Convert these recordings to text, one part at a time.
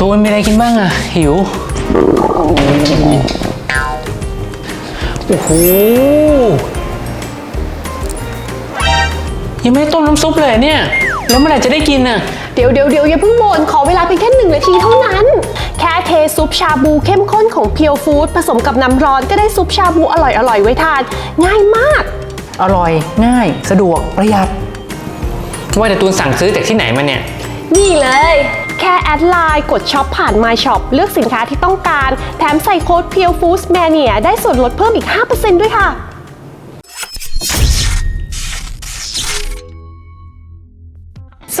ตูนมีอะไรกินบ้างอะหิว โอ้โห ยังไม่ได้ต้มน้ำซุปเลยเนี่ย แล้วเมื่อไหร่จะได้กินอะเดี๋ยวเดี๋ยวเดี๋ยวอย่าเพิ่งบ่นขอเวลาเพียงแค่หนึ่งนาทีเท่านั้น แค่เทซุปชาบูเข้มข้นของเพียวฟู้ดผสมกับน้ำร้อนก็ได้ซุปชาบูอร่อยอร่อยๆไว้ทาน ง่ายมาก อร่อยง่าย สะดวกประหยัด ว่าแต่ตูนสั่งซื้อจากที่ไหนมาเนี่ย นี่เลย แค่แอดไลน์กดช็อปผ่าน My Shop เลือกสินค้าที่ต้องการ แถมใส่โค้ด peel foods mania ได้ส่วนลดเพิ่มอีก 5%ด้วยค่ะ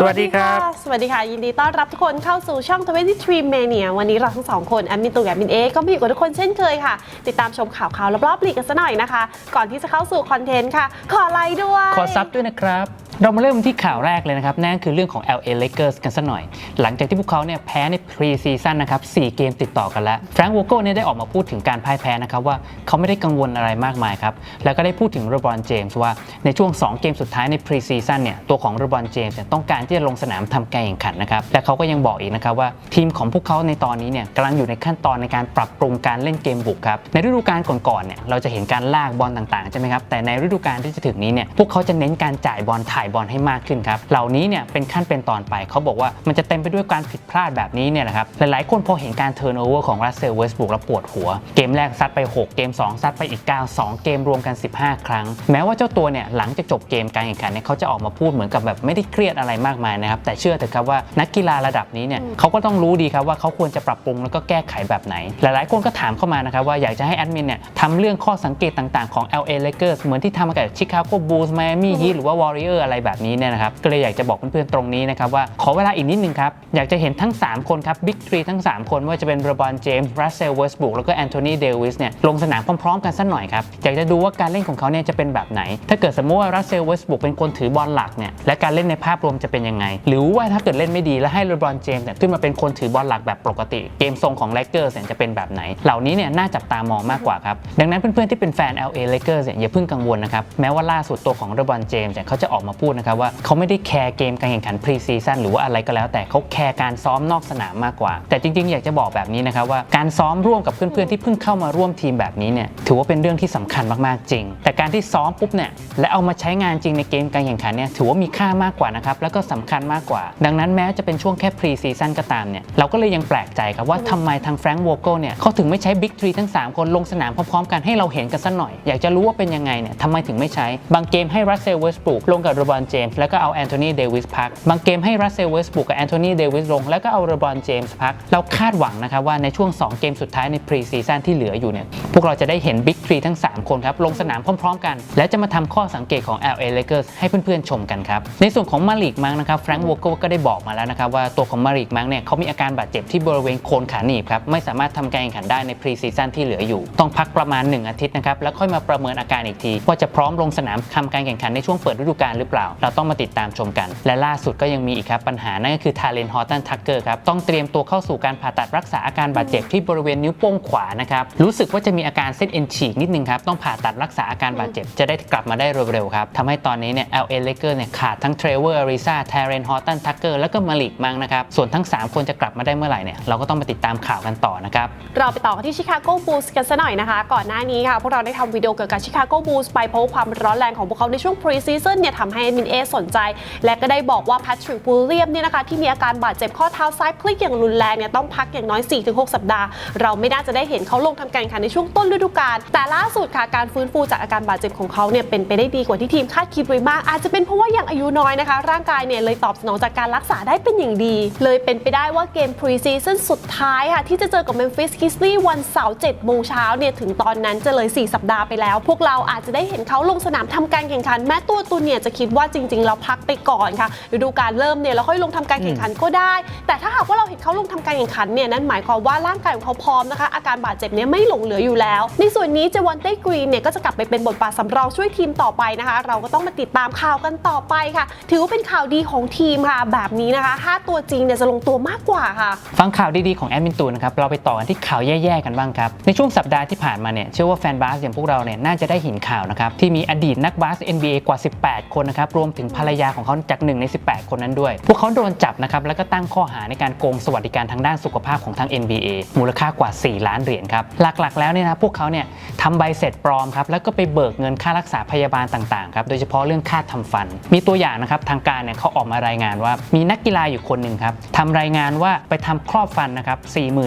สวัสดีครับ สวัสดีค่ะ ยินดีต้อนรับทุกคนเข้าสู่ช่อง 23 Mania วันนี้เราทั้งสองคนแอดมินตูกับแอดมินเอก็มาอยู่กับทุกคนเช่นเคยค่ะ ติดตามชมข่าวข่าวรอบๆลีกกันซะหน่อยนะคะ ก่อนที่จะเข้าสู่คอนเทนต์ค่ะ ขอไลค์ด้วย ขอซับด้วยนะครับ เรามาเริ่มที่ข่าวแรกเลยนะครับ นั่นคือเรื่องของ LA Lakers กันสักหน่อย หลังจากที่พวกเขาเนี่ยแพ้ใน pre-season นะครับ 4 เกมติดต่อกันแล้วแฟรงค์วอโก้เนี่ยได้ออกมาพูดถึงการพ่ายแพ้นะครับว่าเขาไม่ได้กังวลอะไรมากมายครับแล้วก็ได้พูดถึงเรบรอนเจมส์ว่าในช่วง 2 เกมสุดท้ายใน pre-season เนี่ยตัวของเรบรอนเจมส์เนี่ยต้องการที่จะลงสนามทำการแข่งขันนะครับและเขาก็ยังบอกอีกนะครับว่าทีมของพวกเขาในตอนนี้เนี่ยกำลังอยู่ในขั้นตอนในการปรับปรุงการเล่นเกมบุกครับในฤดูกาลก่อนๆเนี่ยเราจะเห็นการลากบอลต่างๆใช่ไหมครับแต่ในฤดูกาลที่จะถึงนี้เนี่ยพวกเขาจะเน้นการจ่ายบอลถ่ายบอลให้มากขึ้นครับเหล่านี้เนี่ยเป็นขั้นเป็นตอนไปเขาบอกว่ามันจะเต็มไปด้วยการผิดพลาดแบบนี้เนี่ยนะครับหลายๆคนพอเห็นการเทิร์นโอเวอร์ของรัสเซลเวสบุกแล้วปวดหัว เกมแรกซัดไป 6 เกม 2 ซัดไปอีก 9 2 เกมรวมกัน 15 ครั้ง แม้ว่าเจ้าตัวเนี่ยหลังจากจบเกมการแข่งขันเนี่ยเขาจะออกมาพูดเหมือนกับแบบไม่ได้เครียดอะไรมากมายนะครับ แต่เชื่อเถอะครับว่านักกีฬาระดับนี้เนี่ยเขาก็ต้องรู้ดีครับว่าเขาควรจะปรับปรุงแล้วก็แก้ไขแบบไหน หลายๆ คนก็ถามเข้ามานะครับว่าอยากจะให้แอดมินเนี่ยทำเรื่องข้อสังเกตต่างๆของ LA Lakers เหมือนที่ทำมากับ Chicago Bulls Miami Heat หรือว่า Warrior อะไรแบบนี้เนี่ยนะครับก็เลยอยากจะบอกเพื่อนๆตรงนี้นะครับว่าขอเวลาอีกนิดนึงครับอยากจะเห็นทั้ง 3 คนครับ Big Three ทั้ง 3 คนไม่ว่าจะเป็นเรบอนเจมส์รัสเซลเวสบุกแล้วก็แอนโทนีเดวิสเนี่ยลงสนามพร้อมๆ กันสักหน่อยครับอยากจะดูว่าการเล่นของเขาเนี่ยจะเป็นแบบไหน ถ้าเกิดสมมติว่ารัสเซลเวสบุกเป็นคนถือบอลหลักเนี่ยและการเล่นในภาพรวมจะเป็นยังไง หรือว่าถ้าเกิดเล่นไม่ดีแล้วให้เรบอนเจมส์เนี่ยขึ้นมาเป็นคนถือบอลหลักแบบปกติ เกมทรงของ Lakers เนี่ยจะเป็นแบบไหน เหล่านี้เนี่ยน่าจับตามองมากกว่าครับ ดังนั้นเพื่อนๆที่เป็นแฟน LA Lakers เนี่ยอย่าเพิ่งกังวลนะครับ แม้ว่าล่าสุดตัวของเรบอนเจมส์เนี่ยเขาจะออกมาพูดนะครับว่าเขาไม่ได้แคร์เกมการแข่งขัน pre season หรือว่าอะไรก็แล้วแต่เขาแคร์การซ้อมนอกสนามมากกว่า แต่จริงๆ อยากจะบอกแบบนี้นะครับว่าการซ้อมร่วมกับเพื่อนๆที่เพิ่งเข้ามาร่วมทีมแบบนี้เนี่ยถือว่าเป็นเรื่องที่สำคัญมากๆจริง แต่การที่ซ้อมปุ๊บเนี่ยและเอามาใช้งานจริงในเกมการแข่งขันเนี่ยถือว่ามีค่ามากกว่านะครับแล้วก็สำคัญมากกว่า ดังนั้นแม้จะเป็นช่วงแค่ pre season ก็ตามเนี่ยเราก็เลยยังแปลกใจครับว่าทำไมทางแฟรงค์วอลโกเนี่ยเขาถึงไม่ใช้ Big Three ทั้ง 3 คนลงสนามพร้อมๆกันให้เราเห็นกันสักหน่อย อยากจะรู้ว่าเป็นยังไงเนี่ยทำไมถึงไม่ใช้ บางเกมให้รัสเซลเวสบุกลงกับเรบอนเจมส์แล้วก็เอาแอนโทนีเดวิสพักบางเกมให้รัสเซลเวสบุกกับแอนโทนีเดวิสลงแล้วก็เอาเรบอนเจมส์พักเราคาดหวังนะครับว่าในช่วง 2 เกมสุดท้ายใน pre season ที่เหลืออยู่เนี่ยพวกเราจะได้เห็น Big Three ทั้ง 3 คนครับลงสนามพร้อม ๆ กัน และจะมาทำข้อสังเกตของ LA Lakers ให้เพื่อนๆชมกันครับในส่วนของมาริกมังนะครับแฟรงค์วอลโกก็ได้บอกมาแล้วนะครับว่าตัวของมาริกมังเนี่ยเขามีอาการบาดเจ็บที่บริเวณโคนขาหนีบครับไม่สามารถทำการแข่งขันได้ใน pre season ที่เหลืออยู่ ต้องพักประมาณ 1 อาทิตย์นะครับแล้วค่อยมาประเมินอาการอีกที ว่าจะพร้อมลงสนามทำการแข่งขันในช่วงเปิดฤดูกาลหรือเปล่า เราต้องมาติดตามชมกัน และล่าสุดก็ยังมีอีกครับปัญหานั่นก็คือทาเลนฮอตตันทักเกอร์ครับต้องเตรียมตัวเข้าสู่การผ่าตัดรักษาอาการบาดเจ็บที่บริเวณนิ้วโป้งขวานะครับรู้สึกว่าจะมีอาการเส้นเอ็นฉีกนิดนึงครับต้องผ่าตัดรักษาอาการบาดเจ็บจะได้กลับมาได้เร็วๆครับทำให้ตอนนี้เนี่ย LA Lakers เนี่ยขาดทั้งเทรเวอร์อาริซาทเรนฮอตตันทักเกอร์แล้วก็มาลิกมังนะครับ ส่วนทั้งสามคนจะกลับมาได้เมื่อไหร่เนี่ยเราก็ต้องมาติดตามข่าวกันต่อนะครับ เราไปต่อกันที่ชิคาโกบูลส์กันซะหน่อยนะคะ ก่อนหน้านี้ค่ะ พวกเราได้ทำวิดีโอเกี่ยวกับชิคาโกบูลส์ไปเพราะว่ความร้อนแรงของพวกเขาในช่วงพรีซีซั่นเนี่ยทำให้มินเอสนใจ และก็ได้บอกว่าแพทริกบูลเลียมเนี่ยนะคะที่มีอาการบาดเจ็บข้อเท้าซ้ายพลิกอย่างรุนแรงเนี่ยต้องพักอย่างน้อย 4-6 สัปดาห์ เราไม่น่าจะได้เห็นเขาลงทำการแข่งขันในช่วงต้นฤดูกาลแต่ล่าสุดค่ะการฟื้นฟูจากอาการบาดเจ็บของเขาเนี่ยเป็นไปได้ดีกว่าที่ทีมคาดคิดไว้มากอาจจะเป็นเพราะว่ายังอายุน้อยนะคะร่างกายเนี่ยเลยตอบสนองจากการรักษาได้เป็นอย่างดี เลยเป็นไปได้ว่าเกมพรีซีซั่นสุดท้ายค่ะ ที่จะเจอกับเมมฟิสกิสลี่วันเสาร์7โมงเช้าเนี่ยถึงตอนนั้นจะเลย 4 สัปดาห์ไปแล้ว พวกเราอาจจะได้เห็นเขาลงสนามทำการแข่งขัน แม้ตัวตุนเนี่ยจะคิดว่าจริงๆ เราพักไปก่อนค่ะฤดูกาลเริ่มเนี่ยเราค่อยลงทำการแข่งขันก็ได้ แต่ถ้าหากว่าเราเห็นเขาลงทำการแข่งขันเนี่ยนั่นหมายความว่าร่างกายของเขาพร้อมนะคะ อาการบาดเจ็บเนี่ยไม่หลงเหลืออยู่แล้ว ในส่วนนี้เจวันเต้กรีนเนี่ยก็จะกลับไปเป็นบทบาทสำรองช่วยทีมต่อไปนะคะ เราก็ต้องมาติดตามข่าวกันต่อไปค่ะ ถือว่าเป็นข่าวดีของทีมค่ะ แบบนี้นะคะถ้าตัวจริงเนี่ยจะลงตัวมากกว่าค่ะ ฟังข่าวดีๆของแอดมินตูนะครับ เราไปต่อกันที่ข่าวแย่ๆกันบ้างครับ ในช่วงสัปดาห์ที่ผ่านมาเนี่ยเชื่อว่าแฟนบาสอย่างพวกเราเนี่ยน่าจะได้เห็นข่าวนะครับ ที่มีอดีตนักบาส NBA กว่า 18 คนนะครับนะครับ รวมถึงภรรยาของเขาจาก1ใน 18 คนนั้นด้วย พวกเขาโดนจับนะครับแล้วก็ตั้งข้อหาในการโกงสวัสดิการทางด้านสุขภาพของทาง NBA มูลค่ากว่า 4 ล้านเหรียญครับหลักๆ แล้วเนี่ยนะพวกเขาเนี่ยทำใบเสร็จปลอมครับแล้วก็ไปเบิกเงินค่ารักษาพยาบาลต่างๆครับโดยเฉพาะเรื่องค่าทำฟัน มีตัวอย่างนะครับทางการเนี่ยเขาออกมารายงานว่ามีนักกีฬาอยู่คนหนึ่งครับทำรายงานว่าไปทำครอบฟันนะครับ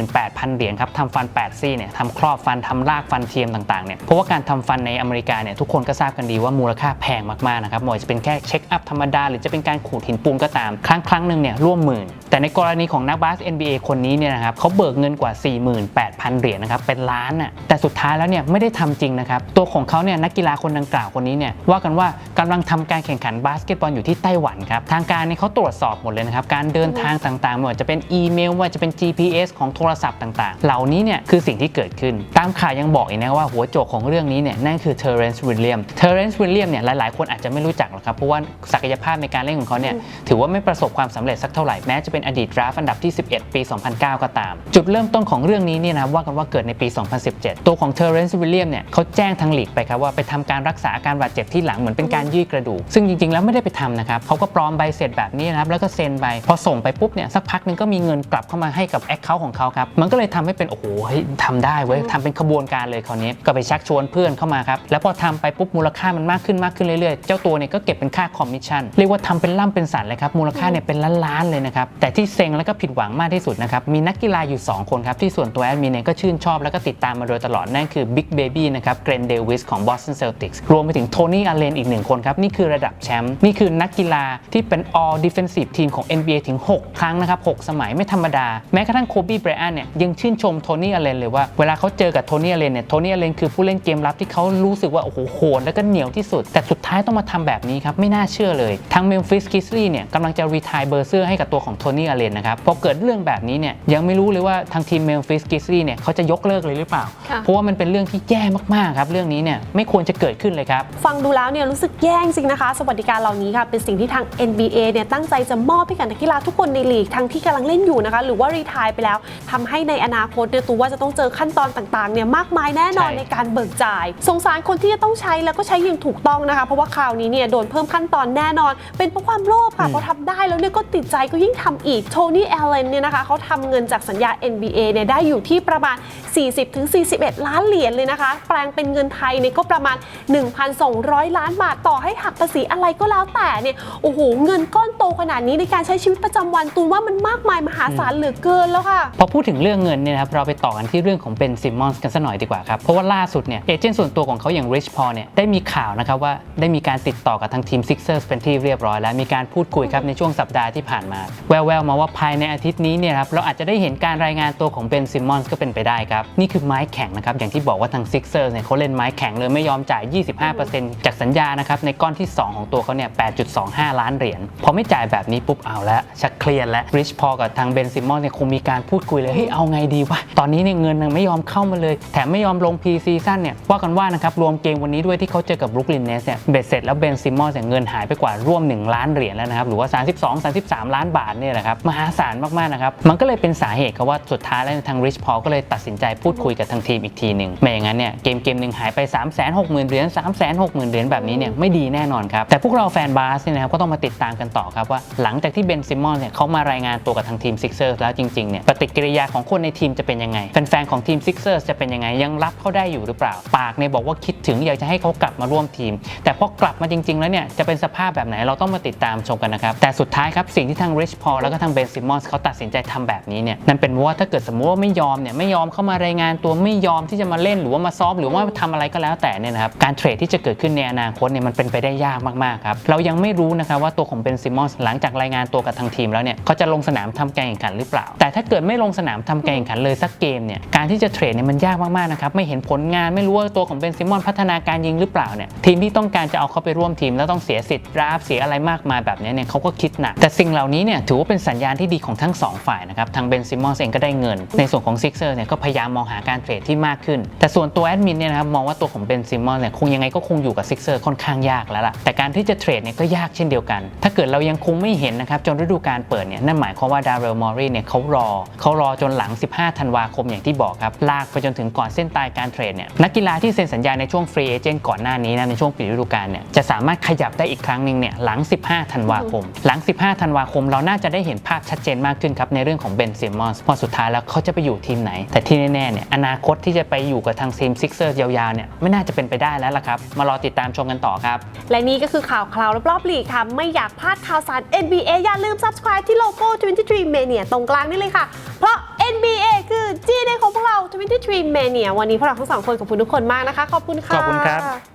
48,000 เหรียญครับทำฟัน 8 ซี่เนี่ยทำครอบฟันทำรากฟันเทียมต่างๆเนี่ยเพราะว่าการทำฟันในอเมริกาเนี่ยทุกคนก็ทราบกันดีว่ามูลค่าแพงมากๆนะครับไม่ว่าจะเป็นแค่เช็คอัพธรรมดา หรือจะเป็นการขูดหินปูนก็ตาม ครั้งครั้งหนึ่งเนี่ยร่วมหมื่น แต่ในกรณีของนักบาส NBA คนนี้เนี่ยนะครับเขาเบิกเงินกว่า 48,000 เหรียญนะครับเป็นล้านน่ะแต่สุดท้ายแล้วเนี่ยไม่ได้ทำจริงนะครับตัวของเขาเนี่ยนักกีฬาคนดังกล่าวคนนี้เนี่ยว่ากันว่ากำลังทำการแข่งขันบาสเกตบอลอยู่ที่ไต้หวันครับทางการเนี่ยเขาตรวจสอบหมดเลยนะครับ การเดินทางต่างๆไม่ว่าจะเป็นอีเมลไม่ว่าจะเป็น GPS ของโทรศัพท์ต่างๆ เหล่านี้เนี่ยคือสิ่งที่เกิดขึ้น ตามข่าวยังบอกอีกนะว่าหัวโจกของเรื่องนี้เนี่ยนั่นคือเทเรนซ์วิลเลียมเทเรนซ์วิลเลียมเนี่ยหลายๆ คนอาจจะไม่รู้จักหรอกครับเพราะว่าศักยภาพในการเล่นของเขาเนี่ยถือว่าไม่ประสบความสำเร็จสักเท่าไหร่แม้จะเป็นอดีตดราฟต์อันดับที่ 11 ปี 2009 ก็ตาม จุดเริ่มต้นของเรื่องนี้เนี่ยนะว่ากันว่าเกิดในปี 2017 ตัวของเทเรนซ์วิลเลียมเนี่ยเขาแจ้งทางลีกไปครับว่าไปทำการรักษาอาการบาดเจ็บที่หลังเหมือนเป็นการยืดกระดูกซึ่งจริงๆแล้วไม่ได้ไปทำนะครับเขาก็ปลอมใบเสร็จแบบนี้นะครับแล้วก็เซ็นไปพอส่งไปปุ๊บเนี่ยสักพักหนึงก็มีเงินกลับเข้ามาให้กับแอคเคาท์ของเขาครับมันก็เลยทำให้เป็นโอ้โหเฮ้ยทำได้เว้ยทำเป็นขบวนการเลยคราวนี้ก็ไปชักชวนเพื่อนเข้ามาครับแล้วพอทำไปปุ๊บมูลค่ามันมากขึ้นมากขึ้นเรื่อยๆเจ้าตัวเนี่ยก็เก็บเป็นค่าคอมมิชชั่นเรียกว่าทำเป็นล่ำเป็นสันเลยครับมูลค่าเนี่ยเป็นล้านๆเลยนะครับแต่ที่เซ็งแล้วก็ผิดหวังมากที่สุดนะครับมีนักกีฬาอยู่ 2 คนครับที่ส่วนตัวแอดมินเนี่ยก็ชื่นชอบแล้วก็ติดตามมาโดยตลอดนั่นคือบิ๊กเบบี้นะครับเกรนเดวิสของ Boston Celtics รวมไปถึงโทนี่อเลนอีกหนึ่งคนครับนี่คือระดับแชมป์นี่คือนักกีฬาที่เป็น all defensive team ของ NBA ถึง 6 ครั้งนะครับ 6 สมัยไม่ธรรมดา แม้กระทั่งโคบีไบรอันเนี่ยยังชื่นชมโทนี่อเลนเลยว่าเวลาเขาเจอกับโทนี่อเลนเนี่ยโทนี่อเลนคือผู้เล่นเกมรับที่เขารู้สึกว่าโอ้โหโหดแล้วก็เหนียวที่สุด แต่สุดท้ายต้องมาทำแบบนี้ครับ ไม่น่าเชื่อเลย ทางเมมฟิสกิสลี่เนี่ยกำลังจะรีทายเบอร์เสื้อให้กับตัวของโทนี่อเลนนะครับพอเกิดเรื่องแบบนี้เนี่ยยังไม่รู้เลยว่าทางทีมเมมฟิสกิสลี่เนี่ยเขาจะยกเลิกเลยหรือเปล่าค่ะเพราะว่ามันเป็นเรื่องที่แย่มากๆครับเรื่องนี้เนี่ยไม่ควรจะเกิดขึ้นเลยครับฟังดูแล้วเนี่ยรู้สึกแย่จริงนะคะ สวัสดิการเหล่านี้ค่ะเป็นสิ่งที่ทาง NBA เนี่ยตั้งใจจะมอบให้กับนักกีฬาทุกคนในลีกทั้งที่กำลังเล่นอยู่นะคะ หรือว่ารีทายไปแล้วทำให้ในอนาคตเนี่ยตูว่าจะต้องเจอขั้นตอนต่างๆเนี่ยมากมายแน่นอนใช่ ในการเบิกจ่าย สงสารคนที่จะต้องใช้แล้วก็ใช้อย่างถูกต้องนะคะ เพราะว่าคราวนี้เนี่ยโดนเพิ่มขั้นตอนแน่นอน เป็นเพราะความโลภค่ะพอทำได้แล้วเนี่ยก็ติดใจก็ยิ่งทำอีกโทนี่แอลเลนเนี่ยนะคะเขาทำเงินจากสัญญา NBA เนี่ยได้อยู่ที่ประมาณ 40-41 ล้านเหรียญเลยนะคะ แปลงเป็นเงินไทยเนี่ยก็ประมาณ 1,200 ล้านบาทต่อให้หักภาษีอะไรก็แล้วแต่เนี่ยโอ้โหเงินก้อนโตขนาดนี้ในการใช้ชีวิตประจำวันตูนว่ามันมากมายมหาศาลเหลือเกินแล้วค่ะ พอพูดถึงเรื่องเงินเนี่ยนะครับเราไปต่อกันที่เรื่องของเบนซิมมอนส์กันสักหน่อยดีกว่าครับ เพราะว่าล่าสุดเนี่ยเอเจนต์ส่วนตัวของเขาอย่างริชพอเนี่ยได้มีข่าวนะครับว่าได้มีการติดต่อกับทางทีมซิกเซอร์สเป็นที่เรียบร้อยแล้วมีการพูดคุยครับในช่วงสัปดาห์ที่ผ่านมา แววๆมาว่าภายในอาทิตย์นี้เนี่ยครับเราอาจจะได้เห็นการรายงานตัวของเบนซิมมอนส์ก็เป็นไปได้ครับนี่คือไม้แข็งนะครับอย่างที่บอกว่าทางซิกเซอร์เนี่ยเขาเล่นไม้แข็งเลยไม่ยอมจ่าย 25%จากสัญญานะครับในก้อนที่ 2 ของตัวเขาเนี่ย8.25 ล้านเหรียญพอไม่จ่ายแบบนี้ปุ๊บเอาแล้วชักเครียดแล้วริชพอกับทางเบนซิมมอนเนี่ยคงมีการพูดคุยเลยเฮ้ยเอาไงดีวะตอนนี้เนี่ยเงินยังไม่ยอมเข้ามาเลย แถมไม่ยอมลงพีซีซั่นเนี่ยว่ากันว่านะครับรวมเกมวันนี้ด้วยที่เขาเจอกับบรุกลินเนสเนี่ยเบ็ดเสร็จแล้วเบนซิมมอนเนี่ยเงินหายไปกว่าร่วม 1 ล้านเหรียญแล้วนะครับหรือว่า 32 33 ล้านบาทเนี่ยแหละครับมหาศาลมากๆนะครับมันก็เลยเป็นสาเหตุครับว่าสุดท้ายแล้วทางริชพอก็เลยตัดสินใจพูดคุยกับทางทีมอีกทีหนึ่งไม่อย่างนั้นเนี่ยเกมเกมหนึ่งหายไป 3 6 0 0 0 0เหรียญ3 6 0 0 0 0เหรียญแบบนี้เนี่ยไม่ดีแน่นอนครับแต่พวกเราแฟนบาสเนี่ยนะครับก็ต้องมาติดตามกันต่อครับว่าหลังจากที่เบนซิมมอนเนี่ยเขามารายงานตัวกับทางทีมซิกเซอร์แล้วจริงๆเนี่ยปฏิกิริยาของคนในทีมจะเป็นยังไง แฟนๆของทีมซิกเซอร์จะเป็นยังไง ยังรับเขาได้อยู่หรือเปล่า ปากเนี่ยบอกว่าคิดถึงอยากจะให้เขากลับมาร่วมทีม แต่พอกลับมาจริง ๆ แล้วเนี่ยจะเป็นสภาพแบบไหนเราต้องมาติดตามชมกันนะครับ แต่สุดท้ายครับสิ่งที่ทางริชพอแล้วก็ทางเบนซิมมอนเขาตัดสินใจทำแบบนี้เนี่ยนั่นเป็นเพราะว่าถ้าเกิดสมมติว่าไม่ยอมเนี่ยไม่ยอมเข้ามารายงานตัวไม่ยอมที่จะมาเล่นหรือว่ามาซ้อมหรือว่าทำอะไรก็แล้วแต่เนี่ยนะครับการเทรดที่จะเกิดขึ้นในอนาคตเนี่ยมันเป็นไปได้ยากมากๆครับเรายังไม่รู้นะครับว่าตัวของเบนซิมมอนส์หลังจากรายงานตัวกับทางทีมแล้วเนี่ยเขาจะลงสนามทำการแข่งขันหรือเปล่า แต่ถ้าเกิดไม่ลงสนามทำการแข่งขันเลยสักเกมเนี่ยการที่จะเทรดเนี่ยมันยากมากๆนะครับไม่เห็นผลงานไม่รู้ว่าตัวของเบนซิมมอนพัฒนาการยิงหรือเปล่าเนี่ยทีมที่ต้องการจะเอาเขาไปร่วมทีมแล้วต้องเสียสิทธิ์ราฟเสียอะไรมากมายแบบนี้เนี่ยเขาก็คิดหนักแต่สิ่งเหล่านี้เนี่ยถือว่าเป็นสัญญาณที่ดีของทั้งสองฝ่ายนะครับทางเบนซิมอนส์เองก็ได้เงิน ในส่วนของซิกเซอร์เนี่ยก็พยายามมองหาการเทรดที่มากขึ้น แต่ส่วนตัวแอดมินเนี่ยนะครับมองว่าตัวของเบนซิมอนเนี่ยคงยังไงก็คงอยู่กับซิกเซอร์ค่อนข้างยากแล้วล่ะแต่การที่จะเทรดเนี่ยก็ยากเช่นเดียวกันถ้าเกิดเรายังคงไม่เห็นนะครับจนฤดูกาลเปิดเนี่ยนั่นหมายความว่าดาร์เรลมอรีเนี่ยเขารอเขารอจนหลัง 15 ธันวาคมอย่างที่บอกครับลากไปจนถึงก่อนเส้นตายการเทรดเนี่ยนักกีฬาที่เซ็นสัญญาในช่วงฟรีเอเจนต์ก่อนหน้านี้นะในช่วงปิดฤดูกาลเนี่ยจะสามารถขยับได้อีกครั้งหนึ่งเนี่ยหลัง 15 ธันวาคม หลัง 15 ธันวาคม เราน่าจะได้เห็นภาพชัดเจนมากขึ้นครับในเรื่องของเบนซิมอนส์พอสุดท้ายแล้วเขาจะไปอยู่ทีมไหน แต่ที่แน่ๆเนี่ยอนาคตที่จะไปอยู่กับทางทีมซิกเซอร์ยาวๆเนี่ยไม่น่าจะเป็นไปได้แล้วล่ะครับมารอติดตามชมกันต่อครับและนี่ก็คือข่าวคราวรอบๆลีกค่ะไม่อยากพลาดข่าวสาร NBA อย่าลืม subscribe ที่โลโก้ 23 Mania ตรงกลางนี่เลยค่ะ เพราะ NBA คือ G ในของพวกเรา 23 Mania วันนี้พวกเราทั้งสองคนขอบคุณทุกคนมากนะคะ ขอบคุณค่ะ ขอบคุณครับ